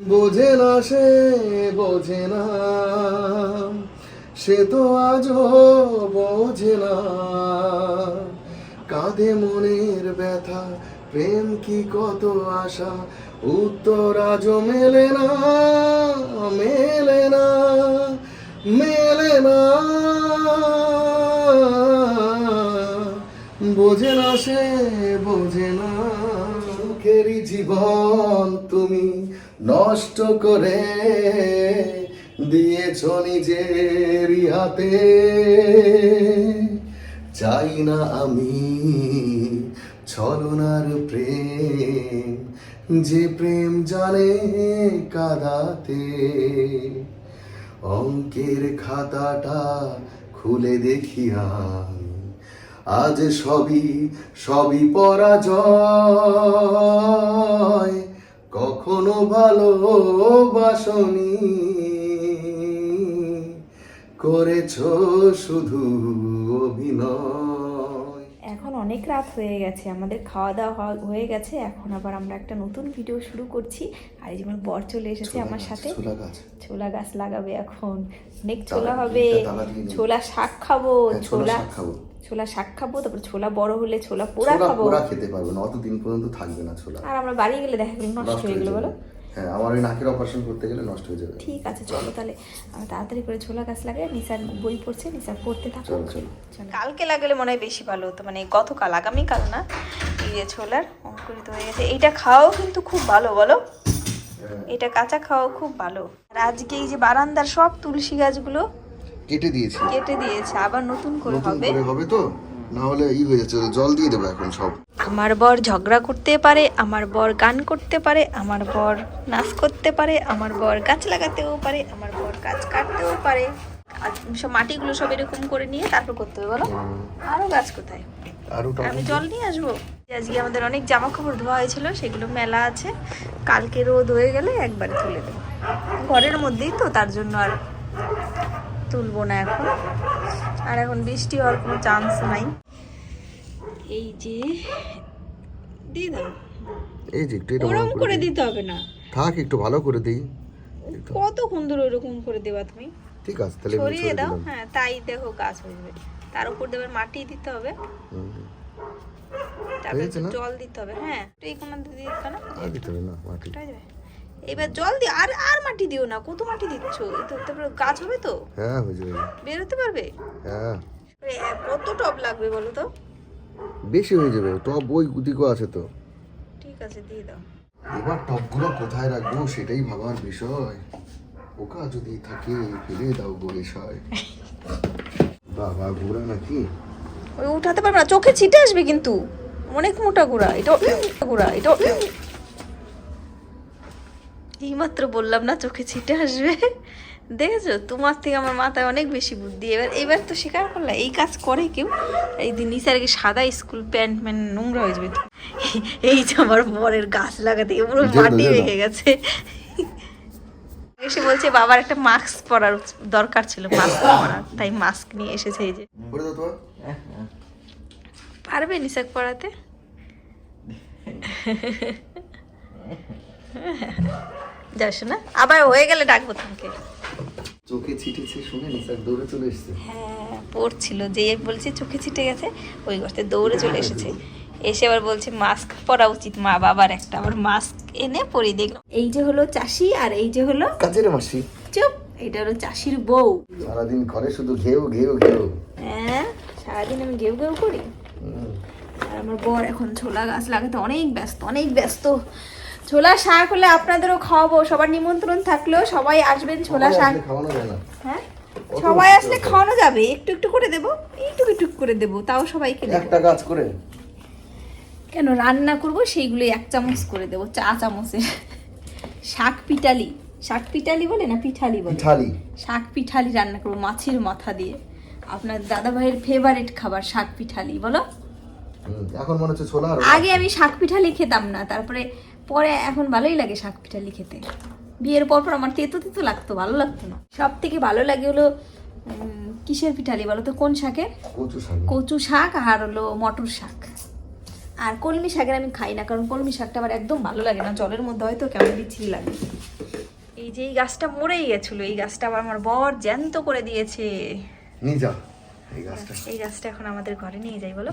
বোঝে না সে, বোঝে না। সে তো আজও বোঝে না। কাঁধে মনের ব্যথা, প্রেম কি কত আশা? উত্তর আজও মেলে না মেলে না মেলে না। বোঝে না সে, বোঝে না। সুখেরই জীবন তুমি নষ্ট করে দিয়েছ নিজেরই হাতে চাই না আমি ছলনার প্রেম, যে প্রেম জানে কাদাতে। অঙ্কের খাতাটা খুলে দেখি আজ সবই সবই পরাজয়। কখনো ভালোবাসনি। করেছ শুধু অভিনয়। এখন অনেক রাত হয়ে গেছে আমাদের খাওয়া দাওয়া হয়ে গেছে এখন আবার আমরা একটা নতুন ভিডিও শুরু করছি। আর এই যেমন বর চলে এসেছে আমার সাথে। ছোলা গাছ। লাগাবে এখন। অনেক ছোলা হবে। ছোলা শাক খাব হ্যাঁ, ছোলা ছোলা শাক খাব। তারপর ছোলা বড় হলে ছোলা পোড়া খাব। পোড়া খেতে পারব না অতদিন পর্যন্ত থাকবে না ছোলা। আর আমরা বাড়ি গেলে দেখা গেলো নষ্ট হয়ে গেলো বলো। হ্যাঁ আমার ওই নাকের অপারেশন করতে গেলে নষ্ট হয়ে যাবে। ঠিক আছে চলো তাহলে। আমরা তাড়াতাড়ি করে ছোলা গাছ লাগাই নিসার বই পড়ছে নিসার পড়তে থাকো। চলো চলো। কালকে লাগালে মনে হয় বেশি ভালো হতো মানে গতকাল আগামীকাল না এই ছোলার অঙ্কুরিত হয়ে গেছে। এইটা খাওয়াও কিন্তু খুব ভালো বলো। হ্যাঁ, এটা কাঁচা খাওয়াও খুব ভালো। আর আজকে এই যে বারান্দার সব তুলসী গাছগুলো কেটে দিয়েছি। কেটে দিয়েছে আবার নতুন করে নতুন হবে। করে হবে তো? না হলে ই হয়ে যাচ্ছে জল দিয়ে দেবো এখন সব। আমার বর ঝগড়া করতে পারে আমার বর গান করতে পারে আমার বর নাচ করতে পারে আমার বর গাছ লাগাতেও পারে আমার বর গাছ কাটতেও পারে। সব মাটিগুলো সব এরকম করে নিয়ে তারপর করতে হবে বলো। আরও গাছ কোথায়? আমি জল নিয়ে আসব? আজকে আমাদের অনেক জামা কাপড় ধোয়া হয়েছিল সেগুলো মেলা আছে। কালকে রোদ হয়ে গেলে একবারে তুলে দেবো। ঘরের মধ্যেই তো তার জন্য আর তুলবো না এখন। আর এখন বৃষ্টি হওয়ার কোনো চান্স নাই। এই যে দিয়ে দাও। এই যে একটু ওরকম করে দিতে হবে না। থাক একটু ভালো করে দিই। কত সুন্দর ওরকম করে দেবা তুমি? ঠিক আছে তাহলে ছড়িয়ে দাও। হ্যাঁ তাই দেখো গাছ হয়ে যাবে। তার উপর দেবে মাটি দিতে হবে। তারপরে জল দিতে হবে। হ্যাঁ এই কোনো দিতে না? দিতে হবে না মাটি। এবার জল দিও। আর আর মাটি দিও না কত মাটি দিচ্ছ? তো তারপরে গাছ হবে তো? হ্যাঁ হয়ে যাবে। বেরোতে পারবে? হ্যাঁ। কত টব লাগবে বলো তো? বেশি হয়ে যাবে টপ ওই দিকও আছে তো। ঠিক আছে দিয়ে দাও। এবার টপগুলো কোথায় রাখব সেটাই ভাবার বিষয়। ওকা যদি থাকে ফেলে দাও বলে সয়। বাবা ঘোরা নাকি? ওই উঠাতে পারবে না চোখে ছিটে আসবে কিন্তু। অনেক মোটা গুড়া এটা গুড়া এটা এইমাত্র বললাম না চোখে ছিটে আসবে। দেখেছ? তোমার থেকে আমার মাথায় অনেক বেশি বুদ্ধি। এবার এবার তো স্বীকার করলা এই কাজ করে কেউ? এই দিন নিসারকে সাদা স্কুল প্যান্ট ম্যান নোংরা হয়ে যাবে এই যে আমার বরের গাছ লাগাতে পুরো মাটি রেখে গেছে। এসে বলছে বাবার একটা মাস্ক পরার দরকার ছিল মাস্ক পরার তাই মাস্ক নিয়ে এসেছে এই যে। পারবে নিশাক পড়াতে যাস না আবার হয়ে গেলে ডাকবো তোমাকে। চোখে ছিটেছে শুনে নিসার দৌড়ে চলে এসছে। হ্যাঁ পড়ছিল যে বলছে চোখে ছিটে গেছে ওই করতে দৌড়ে চলে এসেছে। এসে আবার বলছে মাস্ক পরা উচিত মা বাবার একটা। আবার মাস্ক এনে পরিয়ে দেখলাম এই যে হলো চাষি আর এই যে হলো কাজের মাসি। চুপ এটা হলো চাষির বউ। সারাদিন ঘরে শুধু ঘেউ ঘেউ ঘেউ। হ্যাঁ সারাদিন আমি গেউ গেউ করি। আর আমার বর এখন ছোলা গাছ লাগাতে অনেক ব্যস্ত অনেক ব্যস্ত। ছোলা শাক হলে আপনাদেরও খাওয়াবো সবার নিমন্ত্রণ থাকলেও সবাই আসবেন ছোলা শাক। হ্যাঁ? সবাই আসলে খাওয়ানো যাবে একটু একটু করে দেবো একটু একটু করে দেবো তাও সবাইকে একটা কাজ করে। কেন রান্না করব সেইগুলো এক চামচ করে দেবো চা চামচে শাক পিটালি শাক পিটালি বলে না পিঠালি বলে? পিঠালি। শাক পিঠালি রান্না করব মাছের মাথা দিয়ে। আপনার দাদা ভাইয়ের ফেভারিট খাবার শাক পিঠালি বলো? এখন মনে হচ্ছে ছোলা আগে আমি শাক পিঠালি খেতাম না তারপরে পরে এখন ভালোই লাগে শাক পিঠালি খেতে বিয়ের পর পর আমার তেতো তেতো লাগতো ভালো লাগতো না। সব থেকে ভালো লাগে হলো কিসের পিঠালি বলো তো কোন শাকের? কচু শাক। কচু শাক আর হলো মটর শাক। আর কলমি শাকের আমি খাই না কারণ কলমি শাকটা আমার একদম ভালো লাগে না জলের মধ্যে হয়তো কেমন বিচ্ছিরি লাগে। এই যে এই গাছটা মরেই গেছিল এই গাছটা আবার আমার বর জ্যান্ত করে দিয়েছে। নিয়ে যাও এই গাছটা এখন আমাদের ঘরে নিয়ে যাই বলো।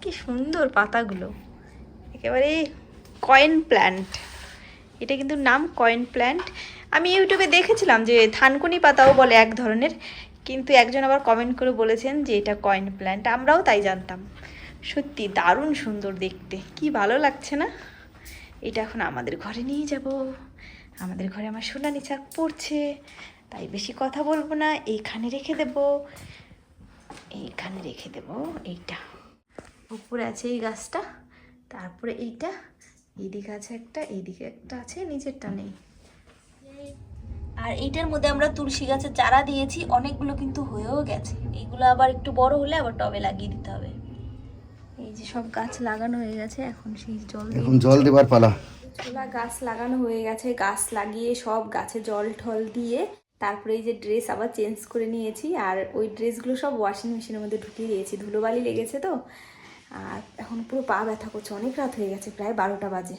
কি সুন্দর পাতাগুলো। একেবারে কয়েন প্ল্যান্ট এটা কিন্তু নাম কয়েন প্ল্যান্ট আমি ইউটিউবে দেখেছিলাম যে থানকুনি পাতাও বলে এক ধরনের, কিন্তু একজন আবার কমেন্ট করে বলেছেন যে এটা কয়েন প্ল্যান্ট আমরাও তাই জানতাম। সত্যি দারুণ সুন্দর দেখতে। কি ভালো লাগছে না? এটা এখন আমাদের ঘরে নিয়ে যাব। আমাদের ঘরে আমার সোনালি চাক পড়ছে। তাই বেশি কথা বলব না। এইখানে রেখে দেবো। এইখানে রেখে দেব। এইটা। উপরে আছে এই গাছটা। তারপরে এইটা। এইদিকে আছে একটা এইদিকে একটা আছে নিচেরটা নেই। আর এইটার মধ্যে আমরা তুলসী গাছের চারা দিয়েছি অনেকগুলো কিন্তু হয়েও গেছে। এইগুলো আবার একটু বড় হলে আবার টবে লাগিয়ে দিতে হবে। এই যে সব গাছ লাগানো হয়ে গেছে এখন সেই জল দিয়ে এখন জল দেবার পালা। ছোলা গাছ লাগানো হয়ে গেছে গাছ লাগিয়ে সব গাছে জল ঠল দিয়ে তারপরে এই যে ড্রেস আবার চেঞ্জ করে নিয়েছি। আর ওই ড্রেসগুলো সব ওয়াশিং মেশিনের মধ্যে ঢুকিয়ে দিয়েছি। ধুলোবালি লেগেছে তো আর এখন পুরো পা ব্যথা করছে, অনেক রাত হয়ে গেছে, প্রায় বারোটা বাজে।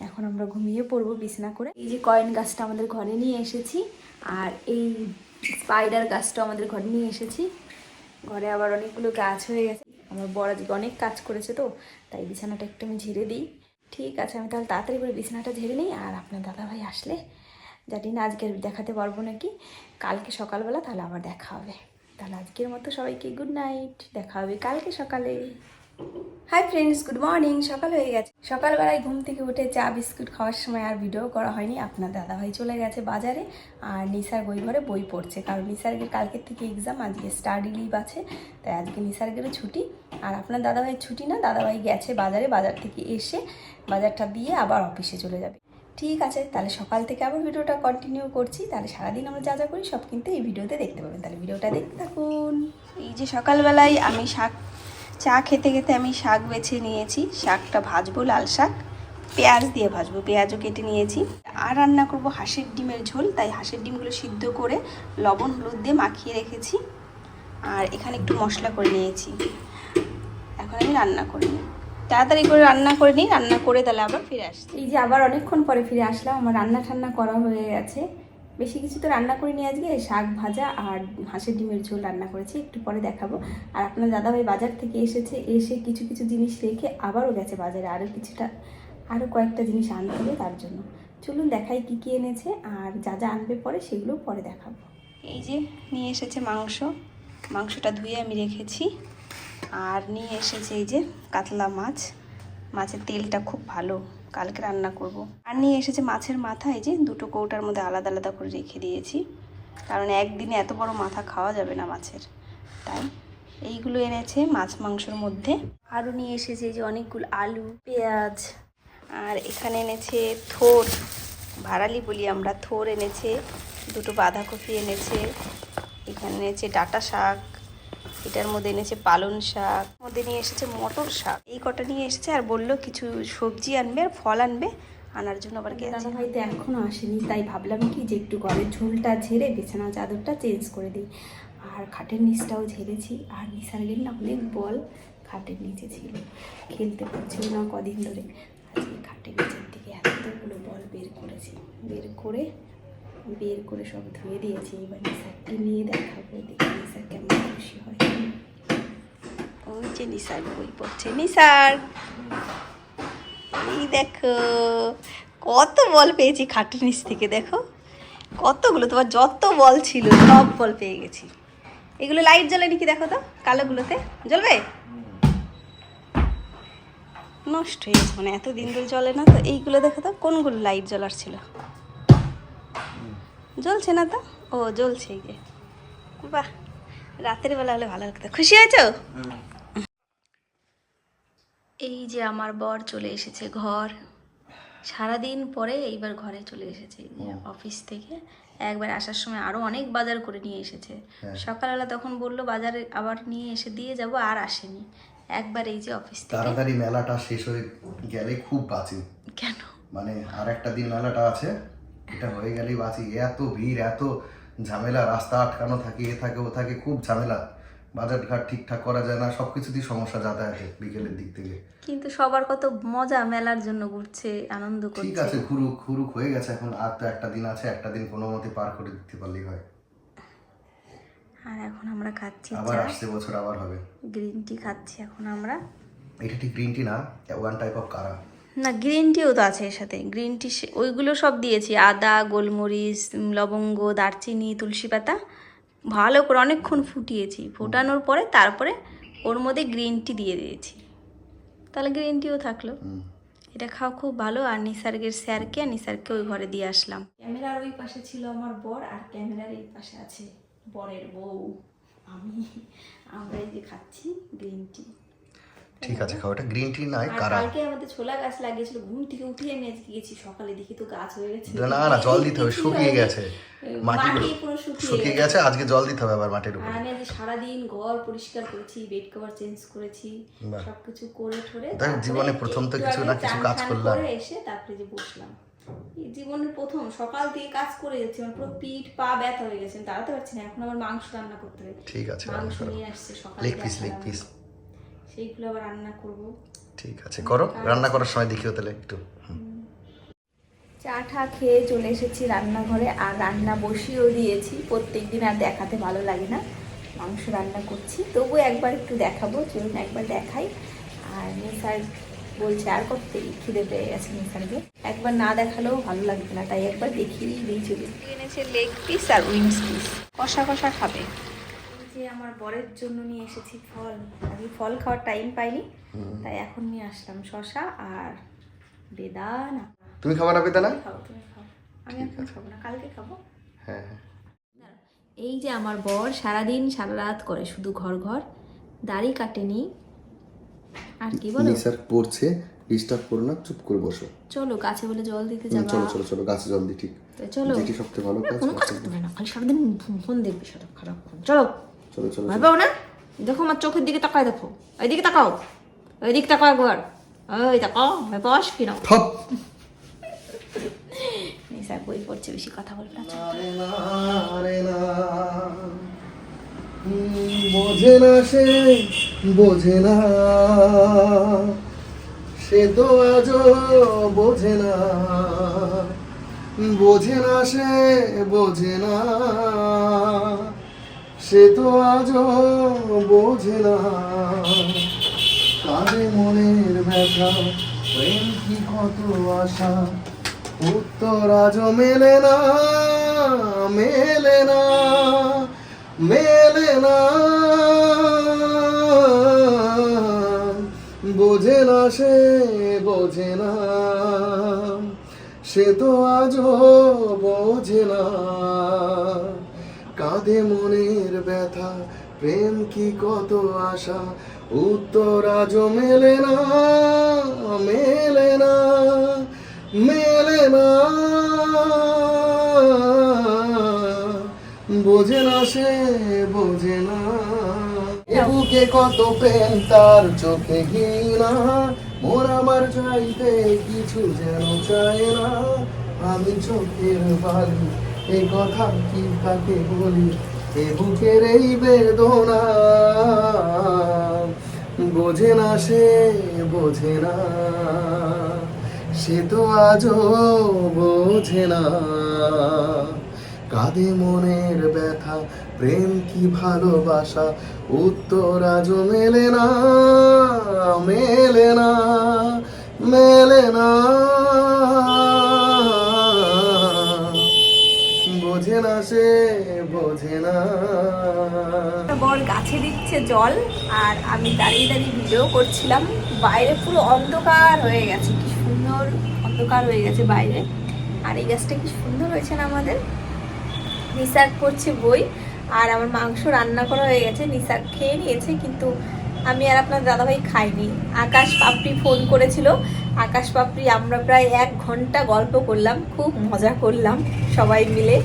এখন আমরা ঘুমিয়ে পড়ব বিছনা করে। এই যে কয়েন গাছটা আমাদের ঘরে নিয়ে এসেছি, আর এই স্পাইডার গাছটা আমাদের ঘরে নিয়ে এসেছি। ঘরে আবার অনেকগুলো গাছ হয়ে গেছে। আমার বড় অনেক কাজ করেছে তো, তাই বিছানাটা একটু আমি ঝেড়ে দিই। ঠিক আছে, আমি তাহলে তাড়াতাড়ি করে বিছানাটা ঝেড়ে নিই, আর আপনার দাদাভাই আসলে। জানি না আজকে দেখাতে পারব নাকি, কালকে সকালবেলা তাহলে আবার দেখা হবে। তাহলে আজকের মতো সবাইকে গুড নাইট দেখা হবে কালকে সকালে। হাই ফ্রেন্ডস গুড মর্নিং সকাল হয়ে গেছে। সকালবেলায় ঘুম থেকে উঠে চা, বিস্কুট খাওয়ার সময় আর ভিডিও করা হয়নি, আপনার দাদাভাই চলে গেছে বাজারে আর নিসার বই ঘরে বই পড়ছে। কারণ নিসার্গের কালকের থেকে এক্সাম আজকে স্টাডি লিভ আছে, তাই আজকে নিসার্গেরও ছুটি। আর আপনার দাদাভাই ছুটি না, দাদাভাই গেছে বাজারে, বাজার থেকে এসে বাজারটা দিয়ে আবার অফিসে চলে যাবে। ঠিক আছে, তাহলে সকাল থেকে আবার ভিডিওটা কন্টিনিউ করছি। তাহলে সারাদিন আমরা যা যা করি, সব কিন্তু এই ভিডিওতে দেখতে পাবেন। তাহলে ভিডিওটা দেখতে থাকুন। এই যে সকালবেলায় আমি শাক, চা খেতে খেতে আমি শাক বেছে নিয়েছি। শাকটা ভাজবো লাল শাক, পেঁয়াজ দিয়ে ভাজবো, পেঁয়াজও কেটে নিয়েছি। আর রান্না করব হাঁসের ডিমের ঝোল। তাই হাঁসের ডিমগুলো সিদ্ধ করে লবণ, হলুদ দিয়ে মাখিয়ে রেখেছি। আর এখানে একটু মশলা করে নিয়েছি। এখন আমি রান্না করে নিই। তাড়াতাড়ি করে রান্না করে নিই রান্না করে তাহলে আবার ফিরে আসছি। এই যে আবার অনেকক্ষণ পরে ফিরে আসলাম আমার রান্না ঠান্না করা হয়ে গেছে। বেশি কিছু তো রান্না করিনি আজকে শাক ভাজা আর হাঁসের ডিমের ঝোল রান্না করেছি একটু পরে দেখাবো। আর আপনার দাদাভাই বাজার থেকে এসেছে এসে কিছু কিছু জিনিস রেখে আবারও গেছে বাজারে আরও কিছুটা আরও কয়েকটা জিনিস আনতে হবে তার জন্য। চলুন দেখাই কী কী এনেছে আর যা যা আনবে পরে সেগুলো পরে দেখাবো। এই যে নিয়ে এসেছে মাংস মাংসটা ধুয়ে আমি রেখেছি। আর নিয়ে এসেছে এই যে কাতলা মাছ। মাছের তেলটা খুব ভালো, কালকে রান্না করব। আর নিয়ে এসেছে মাছের মাথা, এই যে দুটো কৌটার মধ্যে আলাদা আলাদা করে রেখে দিয়েছি। কারণ একদিনে এত বড় মাথা খাওয়া যাবে না মাছের, তাই। এইগুলো এনেছে মাছ মাংসর মধ্যে। আরও নিয়ে এসেছে যে অনেকগুলো আলু, পেঁয়াজ, আর এখানে এনেছে থোর। ভাড়ালি বলি আমরা, থোর এনেছে, দুটো বাঁধাকপি এনেছে, এখানে এনেছে ডাটা শাক। এটার মধ্যে এনেছে পালন শাক মধ্যে নিয়ে এসেছে মটর শাক। এই কটা নিয়ে এসেছে আর বলল কিছু সবজি আনবে আর ফল আনবে, আনার জন্য আবার দাদা ভাই তো এখনও আসেনি, তাই ভাবলাম কি যে একটু ঘরের ঝোলটা ঝেড়ে বিছানা চাদরটা চেঞ্জ করে দিই। আর খাটের নিচটাও ঝেড়েছি, আর নিসার্গের না অনেক বল খাটের নিচে ছিল। খেলতে পারছিল না কদিন ধরে। আজকে খাটের নিচের দিকে এতগুলো বল বের করেছি, বের করে বের করে সব ধুয়ে দিয়েছি, এবার নিসারকে নিয়ে দেখাবো, দেখি নিসার কেমন খুশি হয়। ওই যে নিসার বই পড়ছে। নিসার, এই দেখো, কত বল পেয়েছি খাটের নিচ থেকে, দেখো। কতগুলো, তোমার যত বল ছিল, সব বল পেয়ে গেছি। এগুলো লাইট জ্বলে নাকি দেখো তো, কালোগুলোতে? জ্বলবে? নষ্ট হয়ে গেছে মানে এত দিন ধরে জ্বলে না তো, এইগুলো দেখো তো, কোনগুলো লাইট জ্বলার ছিল? জ্বলছে না তো? ও জ্বলছে যে। বাহ রাতের বেলা হলে ভালো লাগতো। খুশি হয়েছো? এই যে আমার বর চলে এসেছে ঘর। সারাদিন পরে এইবার ঘরে চলে এসেছে। যে অফিস থেকে একবার আসার সময় আরও অনেক বাজার করে নিয়ে এসেছে। হ্যাঁ। সকালবেলা তখন বলল বাজারে আবার নিয়ে এসে দিয়ে যাব আর আসেনি। একবার এই যে অফিস থেকে তাড়াতাড়ি মেলাটা শেষ হয়ে গেলে খুব বাঁচি কেন? মানে আর একটা দিন মেলাটা আছে এটা হয়ে গেলেই বাঁচি। এত ভিড় এত ঝামেলা রাস্তা আটকানো থাকে এ থাকে ও থাকে খুব ঝামেলা। বাজার ঘাট ঠিকঠাক করা যায় না সবকিছুতেই সমস্যা যাতায়াতে বিকেলের দিক থেকে। কিন্তু সবার কত মজা মেলার জন্য ঘুরছে আনন্দ করছে। ঠিক আছে খুরুক খুরুক হয়ে গেছে এখন আর তো একটা দিন আছে একটা দিন কোনো মতে পার করে দিতে পারলেই হয়। আর এখন আমরা খাচ্ছি আবার আসছে বছর আবার হবে। গ্রিন টি খাচ্ছি এখন আমরা। এটা ঠিক গ্রিন টি না ওয়ান টাইপ অফ কারা। না গ্রিন টিও তো আছে এর সাথে। গ্রিন টি ওইগুলো সব দিয়েছি। আদা গোলমরিচ লবঙ্গ দারচিনি তুলসী পাতা। ভালো করে অনেকক্ষণ ফুটিয়েছি। ফোটানোর পরে তারপরে ওর মধ্যে গ্রিন টি দিয়ে দিয়েছি। তাহলে গ্রিন টিও থাকল। এটা খাওয়া খুব ভালো। আর নিসার্গের স্যারকে আর নিসার্গকে ওই ঘরে দিয়ে আসলাম। ক্যামেরার ওই পাশে ছিল আমার বর আর ক্যামেরার এই পাশে আছে বরের বউ। আমি আমরা এই যে খাচ্ছি গ্রিন টি ঠিক আছে খাও এটা গ্রিন টি নাই কারা? কালকে আমাদের ছোলা গাছ লাগিয়েছিল ঘুম থেকে উঠে আমি আজকে গেছি সকালে দেখি তো গাছ হয়ে গেছে। না না জল দিতে হবে শুকিয়ে গেছে মাটি পুরো শুকিয়ে গেছে। আজকে জল দিতে হবে আবার মাটির উপরে। আমি আজকে সারাদিন ঘর পরিষ্কার করেছি বেড কভার চেঞ্জ করেছি সবকিছু করে ঠরে দেখ, জীবনে প্রথম তো কিছু না কিছু কাজ করলাম। করে এসে তারপরে যে বসলাম। জীবনের প্রথম সকাল থেকে কাজ করে যাচ্ছি আমার পুরো পিঠ পা ব্যথা হয়ে গেছে দাঁড়াতে পারছি না এখন আমার মাংস রান্না করতে হবে। ঠিক আছে মাংস নিয়ে আসছে সকালে লেগ পিস লেগ পিস সেইগুলো আবার রান্না করব। ঠিক আছে করো। রান্না করার সময় দেখিও তাহলে একটু। চা টা খেয়ে চলে এসেছি রান্নাঘরে আর রান্না বসিয়েও দিয়েছি। প্রত্যেক দিন আর দেখাতে ভালো লাগে না। মাংস রান্না করছি। তবু একবার একটু দেখাবো চলুন একবার দেখাই। আর নিসার বলছে আর করতে খিদে পেয়ে গেছে নিসারকে একবার না দেখালেও ভালো লাগবে না তাই একবার দেখিয়ে দিই চলি। এনেছে লেগ পিস আর উইংস পিস। কষা কষা খাবে। যে আমার বরের জন্য নিয়ে এসেছি ফল। আমি ফল খাওয়ার টাইম পাইনি তাই এখন নিয়ে আসলাম শশা আর বেদানা। তুমি হবে না খাও তুমি খাও। আমি এখন খাব না কালকে খাব। হ্যাঁ হ্যাঁ। এই যে আমার বর সারাদিন সারা রাত করে শুধু ঘর ঘর দাড়ি কাটেনি। আর কি বলো? নিসার পড়ছে ডিস্টার্ব করো না চুপ করে বসো। চলো গাছে বলে জল দিতে যাবা। চলো চলো চলো গাছে জল দি ঠিক। তো চলো। যেটি সবচেয়ে ভালো কাজ কোনো কাজ করতে হয় না খালি সারাদিন ফোন দেখবে সারা খারাপ চলো। চলো চলো ভয় পাও না দেখো আমার চোখের দিকে তাকায় দেখো। ওইদিকে তাকাও। ওইদিকে তাকাও একবার। ওই তাকাও ভয় পাওয়াস কি না স্যার বই পড়ছে বেশি কথা বলবে না। বোঝে না সে বোঝে না। সে তো আজও বোঝে না। বোঝে না সে বোঝে না। সে তো আজও বোঝে না। কাঁদে মনের ব্যথা, প্রেম কি কত আশা? উত্তর আজ মেলে না মেলে না মেলে না। বোঝে না সে, বোঝে না। সে তো আজও বোঝে না। কাঁধে মনের ব্যথা, প্রেম কি কত আশা? উত্তর আজও মেলে না মেলে না মেলে না। বোঝে না সে, বোঝে না। বুকে কত প্রেম, তার চোখে ঘৃণা। মোর আমার চাইতে কিছু যেন চায় না। আমি চোখের বালি এই কথা কি তাকে বলি? এ বুকের এই বেদনা বোঝে না সে, বোঝে না। সে তো আজও বোঝে না। কাঁদে মনের ব্যথা, প্রেম কি ভালোবাসা? উত্তর আজও মেলে না মেলে না। গাছে জল, আর আমি দাঁড়িয়ে দাঁড়িয়ে ভিডিও করছিলাম। বাইরে পুরো অন্ধকার হয়ে গেছে, কি সুন্দর অন্ধকার হয়ে গেছে বাইরে। আর এই গাছটা কি সুন্দর হয়েছে না আমাদের? নিসার করছে বই, আর আমার মাংস রান্না করা হয়ে গেছে। নিসার খেয়ে নিয়েছে, কিন্তু আমি আর আপনার দাদাভাই খাইনি। আকাশ পাপড়ি ফোন করেছিল। আকাশ পাপড়ি আমরা প্রায় এক ঘণ্টা গল্প করলাম, খুব মজা করলাম সবাই মিলে।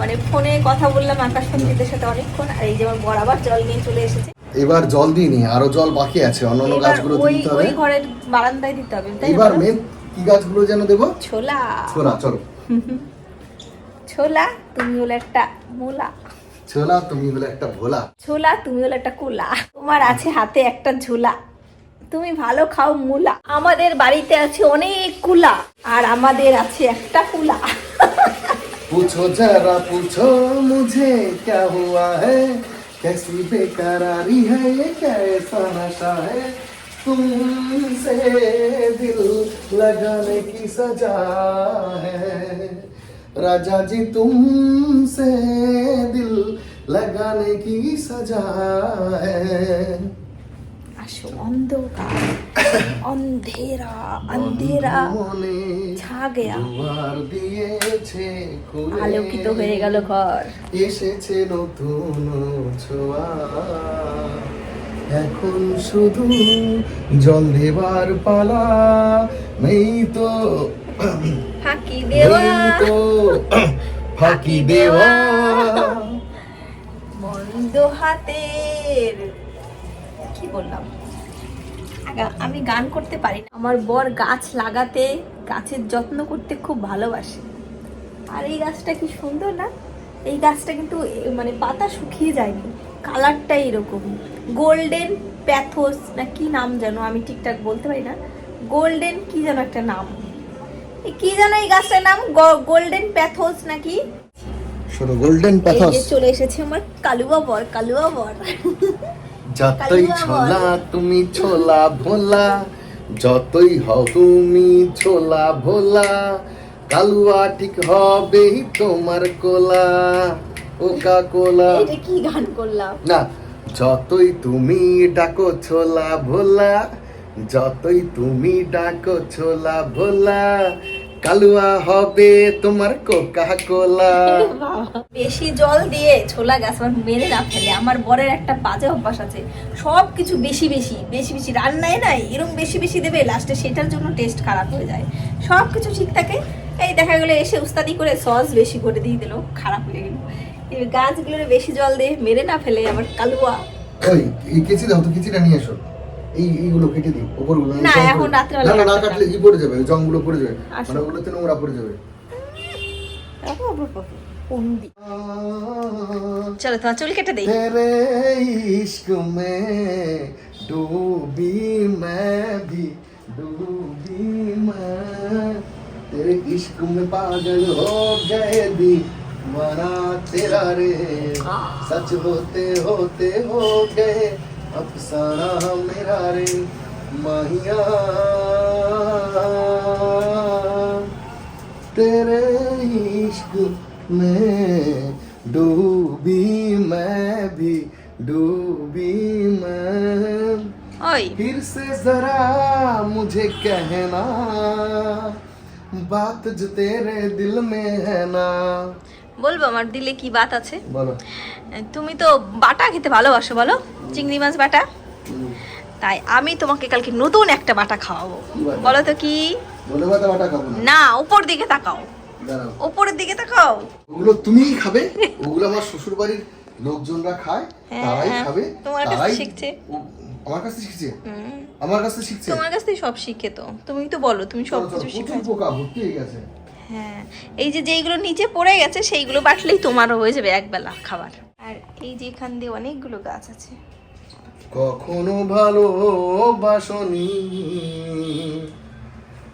মানে ফোনে কথা বললাম আকাশ পাপড়িদের সাথে অনেকক্ষণ আর এই যে আমার বর আবার জল নিয়ে চলে এসেছে। এবার জল দিইনি আরও জল বাকি আছে অন্যান্য গাছগুলো দিতে ওই ঘরের বারান্দায় দিতে হবে তাই এবার মেন কি গাছগুলো যেন দেবো? ছোলা। ছোলা চলো। ছোলা তুমি হলো একটা মোলা। ছোলা তুমি হলো একটা ভোলা। ছোলা তুমি হলো একটা কুলা। তোমার আছে হাতে একটা ঝোলা। তুমি ভালো খাও মুলা। আমাদের বাড়িতে আছে অনেক কুলা আর আমাদের আছে একটা কুলা। पूछो जरा, पूछो मुझे क्या हुआ है? कैसी बेकरारी है ये, कैसा नशा है? तुमसे दिल लगाने की सजा है। राजा जी, तुमसे दिल लगाने की सजा है। আসো অন্ধকার অন্ধেরা অন্ধেরা ছা গেয়া দিয়েছে আলোকিত হয়ে গেল ঘর। এসেছে নতুন ছোঁয়া। এখন শুধু জল দেবার পালা নেই তো ফাঁকি দেওয়া। তো ফাঁকি দেওয়া। বন্ধ হাতের। কি বললাম? আমি গান করতে পারি না। আমার বর গাছ লাগাতে গাছের যত্ন করতে খুব ভালোবাসে। আর এই গাছটা কি সুন্দর না? এই গাছটা কিন্তু মানে পাতা শুকিয়ে যায়নি। কালারটা এরকম। গোল্ডেন প্যাথোস না কি নাম যেন আমি ঠিকঠাক বলতে পারি না। গোল্ডেন কি যেন একটা নাম। কি যেন এই গাছটার নাম? গোল্ডেন প্যাথোস নাকি গোল্ডেন চলে এসেছে আমার কালুয়া বর কালুয়া বর। যতই ছোলা তুমি ছোলা ভোলা যতই হও তুমি ছোলা ভোলা কালুয়া ঠিক হবে তোমার কোলা ওকা কোলা এটা কি গান করলাম? না যতই তুমি ডাকো ছোলা ভোলা যতই তুমি ডাকো ছোলা ভোলা কালুয়া হবে তোমার কোকা কোলা বেশি জল দিয়ে ছোলা গাছ আমার মেরে না ফেলে আমার বরের একটা বাজে অভ্যাস আছে। সব কিছু বেশি বেশি বেশি বেশি রান্নায় নাই এরকম বেশি বেশি দেবে লাস্টে সেটার জন্য টেস্ট খারাপ হয়ে যায়। সব কিছু ঠিক থাকে এই দেখা গেলো এসে উস্তাদি করে সস বেশি করে দিয়ে দিল খারাপ হয়ে গেল। এই গাছগুলোর বেশি জল দিয়ে মেরে না ফেলে আমার কালুয়া। ওই এই কেচি দাও তো কেচিটা নিয়ে এসো। এই এইগুলো কেটে দিই ওপরগুলো না এখন রাত্রেবেলা না না কাটলে ই পড়ে যাবে জংগুলো পড়ে যাবে। আচ্ছা। মানে ওগুলোতে নোংরা পড়ে যাবে। চলো তোমার চুল কেটে দেই। তেরে ইশক মে ডুবি মে ভি ডুবি মে। তেরে ইশক মে পাগল হো গয়ে দি মারা তেরা রে। সচ হতে হতে হো গয়ে अफसाना मेरा रे माहिया। तेरे इश्क में डूबी मैं भी डूबी मैं। फिर से जरा मुझे कहना बात जो तेरे दिल में है ना বলব? আমার দিলে কি বাত আছে? তুমি তো বাটা খেতে ভালোবাসো বলো? চিংড়ি মাছ বাটা? তাই আমি তোমাকে কালকে নতুন একটা বাটা খাওয়াবো। বলো তো কি? না। উপর দিকে তাকাও। উপরের দিকে তাকাও। ওগুলো তুমিই খাবে ওগুলো আমার শ্বশুর বাড়ির লোকজনরা খায় হ্যাঁ, তারাই খাবে তোমার কাছ শিখছে। আমার কাছ শিখছে? আমার কাছ শিখছে? তোমার কাছ সব শিখে তো। তুমি তো বলো তুমি সব কিছু শিখে পোকা ভর্তি হয়ে গেছে। হ্যাঁ এই যে যেইগুলো নিচে পড়ে গেছে, সেইগুলো বাটলেই তোমারও হয়ে যাবে একবেলা খাবার। আর এই যে এখান দিয়ে অনেকগুলো গাছ আছে। কখনো ভালো বাসনি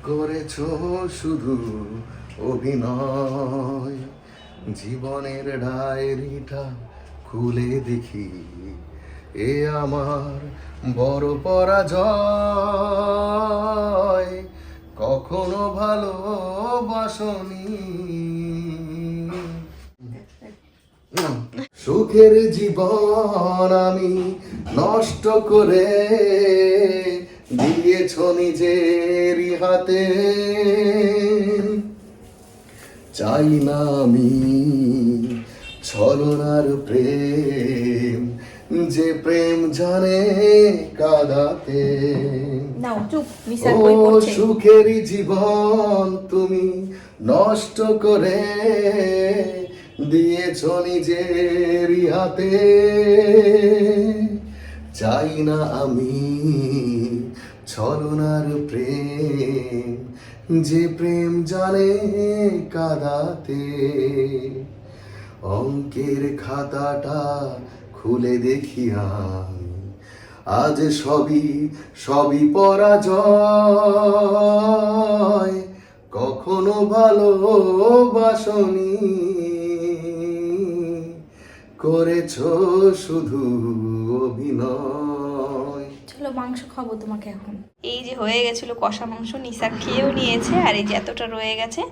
করেছ শুধু অভিনয়? জীবনের ডায়েরিটা খুলে দেখি, এ আমার বড় পরাজয়। কখনো ভালো ভালোবাসনি। সুখের জীবন আমি নষ্ট করে দিয়েছ নিজেরই হাতে। চাই না আমি ছলনার প্রেম, যে প্রেম জানে কাদাতে। নাও চুপ বই পড়ছে। জীবন তুমি নষ্ট করে দিয়েছ নিজেরই হাতে চাই না আমি ছলনার প্রেম যে প্রেম জানে কাদাতে। অঙ্কের খাতাটা খুলে দেখি আমি। আজ সবই সবই পরাজয়। কখনো ভালোবাসনি। করেছ শুধু অভিনয়। চলো মাংস খাব তোমাকে এখন। এই যে হয়ে গেছিল কষা মাংস নিশা খেয়েও নিয়েছে আর এই যে এতটা রয়ে গেছে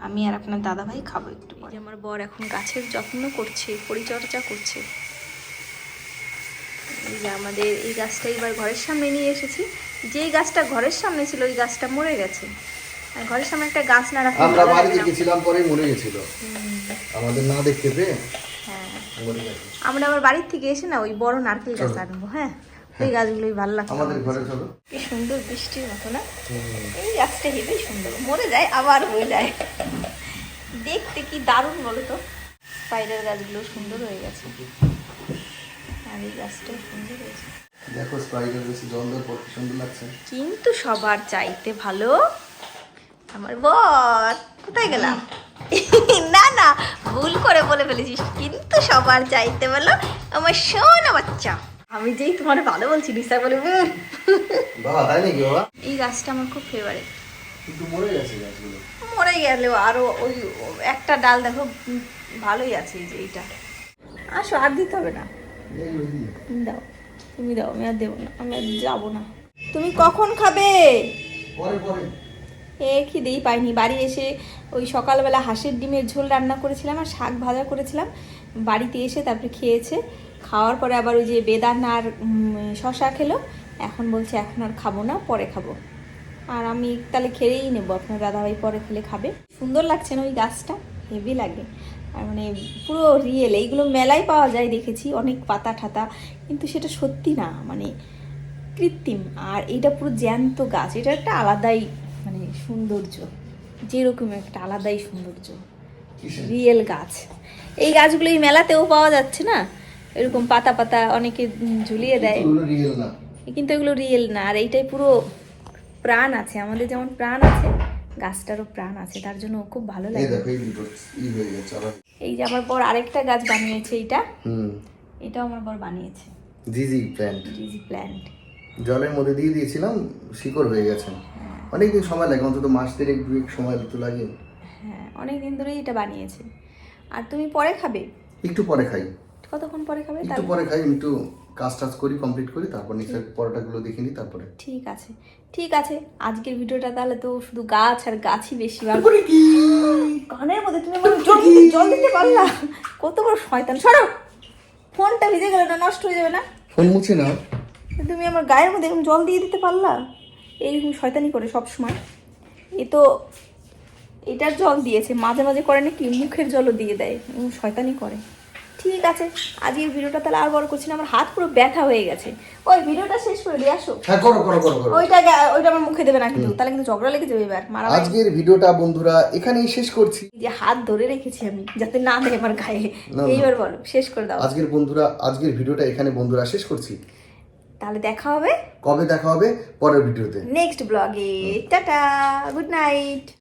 আমি আর আপনার দাদা ভাই খাব একটু পরে। আমার বর এখন গাছের যত্ন করছে পরিচর্যা করছে। এই যে আমাদের এই গাছটা এবার ঘরের সামনে নিয়ে এসেছি। যেই গাছটা ঘরের সামনে ছিল ওই গাছটা মরে গেছে। আর ঘরের সামনে একটা গাছ না রাখলে আমরা বাড়িতে। গেছিলাম পরে মরে গেছিল। আমাদের না দেখতে পেয়ে হ্যাঁ। আমরা আবার বাড়ির থেকে এসে না ওই বড় নারকেল গাছ আনব হ্যাঁ? ওই গাছগুলোই ভালো লাগছে আমাদের ঘরে চলো। কি সুন্দর বৃষ্টির মতো না? এই গাছটা হেবেই সুন্দর। মরে যায় আবার হয়ে যায়। দেখতে কি দারুণ বলো তো স্পাইডার গাছগুলো সুন্দর হয়ে গেছে। আর এই গাছটাও সুন্দর হয়েছে দেখো স্প্রাইটের বেশি জল দেওয়ার পর সুন্দর লাগছে। কিন্তু সবার চাইতে ভালো আমার বর। কোথায় গেলাম? না না ভুল করে বলে ফেলেছিস। কিন্তু সবার চাইতে ভালো আমার সোনা বাচ্চা। আমি যেই তোমার ভালো বলছি নিশা বলে। বাবা তাই নাকি বাবা? এই গাছটা আমার খুব ফেভারিট কিন্তু মরে গেছে গাছগুলো। মরে গেলেও আরও ওই একটা ডাল দেখো ভালোই আছে এই যে এইটা। আসো আর দিতে হবে না। দাও তুমি দাও আমি আর দেবো না আমি আর যাব না। তুমি কখন খাবে? পরে পরে। এ খিদেই পাইনি। বাড়ি এসে ওই সকালবেলা হাঁসের ডিমের ঝোল রান্না করেছিলাম আর শাক ভাজা করেছিলাম। বাড়িতে এসে তারপরে খেয়েছে। খাওয়ার পরে আবার ওই যে বেদান আর শশা খেলো। এখন বলছে এখন আর খাব না পরে খাব। আর আমি তাহলে খেয়েই নেব। আপনার দাদাভাই পরে খেলে খাবে। সুন্দর লাগছে না ওই গাছটা? হেভি লাগে। আর মানে পুরো রিয়েল এইগুলো মেলায় পাওয়া যায় দেখেছি অনেক পাতা ঠাতা কিন্তু সেটা সত্যি না মানে কৃত্রিম। আর এটা পুরো জ্যান্ত গাছ এটা একটা আলাদাই মানে সৌন্দর্য যেরকম একটা আলাদাই সৌন্দর্য। রিয়েল গাছ। এই গাছগুলো এই মেলাতেও পাওয়া যাচ্ছে না? এরকম পাতা পাতা অনেকে ঝুলিয়ে দেয়। কিন্তু এগুলো রিয়েল না আর এইটাই পুরো প্রাণ আছে আমাদের যেমন প্রাণ আছে গাছটারও প্রাণ আছে তার জন্য খুব ভালো লাগে। এই হয়ে যে আমার বর আরেকটা গাছ বানিয়েছে এইটা? হুম। এটাও আমার বর বানিয়েছে। জিজি প্ল্যান্ট। DG plant. জলের মধ্যে দিয়ে দিয়েছিলাম শিকড় হয়ে গেছে। অনেকদিন সময় লাগে অন্তত মাস দেড়েক দুয়েক সময় তো লাগে। হ্যাঁ অনেক দিন ধরেই এটা বানিয়েছে। আর তুমি পরে খাবে? একটু পরে খাই। কতক্ষণ পরে খাবে? একটু পরে খাই একটু কাজ টাজ করি কমপ্লিট করি তারপর নিচের পরোটাগুলো দেখে নিই তারপরে। ঠিক আছে ঠিক আছে আজকের ভিডিওটা তাহলে তো শুধু গাছ আর গাছই বেশি কানের মধ্যে তুমি আমার জল দিতে- জল দিতে পারলা? কত বড় শয়তান। সরো! ফোনটা ভিজে গেলে না নষ্ট হয়ে যাবে না? ফোন মুছে নাও। তুমি আমার গায়ের মধ্যে এরকম জল দিয়ে দিতে পারলা? এইরকম শয়তানি করে সব সময় এ তো এটার জল দিয়েছে মাঝে মাঝে করে নাকি মুখের জলও দিয়ে দেয় শয়তানি করে। ঠিক আছে। আজকের ভিডিওটা তাহলে আর বড় করছি না আমার হাত পুরো ব্যথা হয়ে গেছে। ওই ভিডিওটা শেষ করে দিয়ে আসো। হ্যাঁ করো করো করো ওইটা ওইটা আমার মুখে দেবে না কিন্তু তাহলে কিন্তু ঝগড়া লেগে যাবে এবার মারা আজকের ভিডিওটা বন্ধুরা এখানেই শেষ করছি। যে হাত ধরে রেখেছি আমি যাতে না দেয় আমার গায়ে। এইবার বলো শেষ করে দাও। আজকের বন্ধুরা আজকের ভিডিওটা এখানে বন্ধুরা শেষ করছি। তাহলে দেখা হবে। কবে দেখা হবে? পরের ভিডিওতে। নেক্সট ব্লগে টাটা গুড নাইট